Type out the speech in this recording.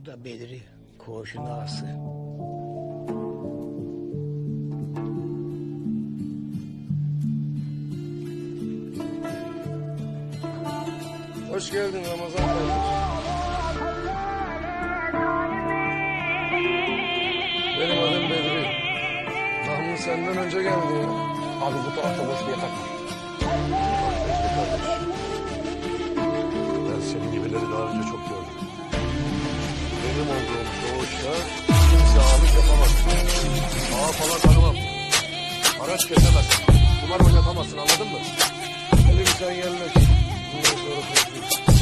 Bu da Bedri, koğuşun. Hoş geldin Ramazan kardeşim. Benim adım Bedri. Tahmin senden önce geldi. Abi bu tarafta boş bir yatak var. Ben senin gibileri daha önce çok. Benim olduğum doğuşta kimse ağalık yapamaz. Ağa falan tanımam. Araç kesemez. Kumar oynatamazsın anladın mı? Elimizden gelmez. Bundan sonra konuşuruz.